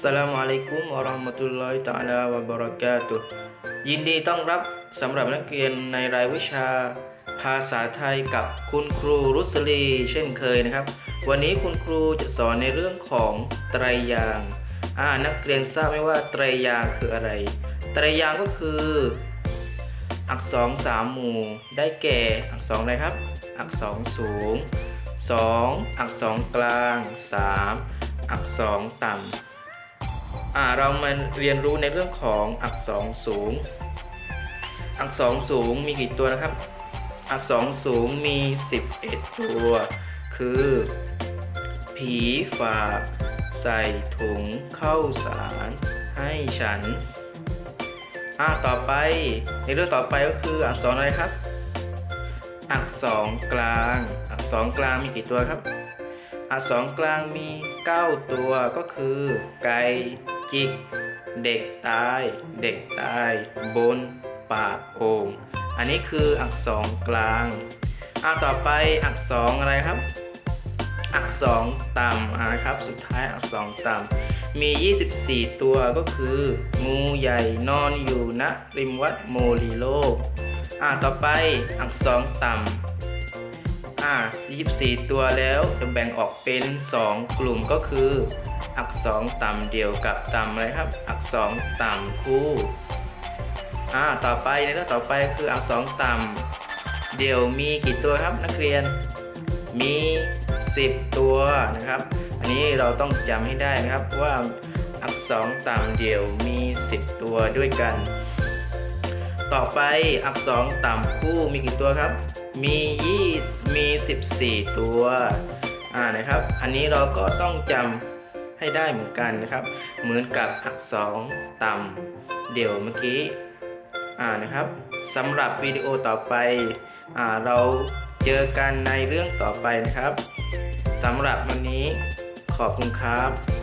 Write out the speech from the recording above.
สลามอะลัยกุมวะเราะห์มะตุลลอฮิตะอาลาวะบะเราะกาตุฮ์ยินดีต้อนรับสำหรับนักเรียนในรายวิชา ภาษาไทยกับคุณครูรุสลี เช่นเคยนะครับ วันนี้คุณครูจะสอนในเรื่องของไตรยางอ่านักเรียนทราบไหมว่าไตรยางคืออะไร ไตรยางก็คือ อักษรสามหมู่ ได้แก่อักษรอะไรครับ อักษรสูง 2. อักษรกลาง 3. อักษรต่ำ เรามาเรียนรู้ในเรื่องของอักษรสูง อักษรสูงมีกี่ตัวนะครับ อักษรสูงมี 11 ตัว คือ ผีฝากใส่ถุงเข้าสารให้ฉัน อ่าต่อไปในเรื่องต่อไปก็คืออักษรอะไรครับ อักษรกลาง อักษรกลางมีกี่ตัวครับ อักษรกลางมี 9 ตัวก็คือ ไก่จิก เด็กตาย เด็กตาย บน ปากโอ่งอันนี้คืออักษรกลางอ่าต่อไปอักษรอะไรครับ อักษรต่ำนะครับ สุดท้ายอักษรต่ำมี 24 ตัวก็คือ งูใหญ่นอนอยู่ณริมวัดโมลีโลอ่าต่อไปอักษรต่ำ อ่า24 ตัวแล้วจะแบ่งออกเป็น 2 กลุ่มก็คือ อักษรต่ำเดี่ยวกับต่ำอะไรครับ อักษรต่ำคู่อ่าต่อไปในเรื่องต่อไปคืออักษรต่ำเดี่ยวมีกี่ตัวครับนักเรียนมี 10 ตัวนะครับ อันนี้เราต้องจำให้ได้นะครับว่าอักษรต่ำเดี่ยวมี 10 ตัวด้วยกัน ต่อไปอักษรต่ำคู่มีกี่ตัวครับ มี20มี 14 ตัวอ่านะครับ อันนี้เราก็ต้องจำให้ได้เหมือนกันนะครับ เหมือนกับอักษรต่ำเดี่ยวเมื่อกี้อ่านะครับสำหรับวิดีโอต่อไปอ่าเราเจอกันในเรื่องต่อไปนะครับสำหรับวันนี้ขอบคุณครับ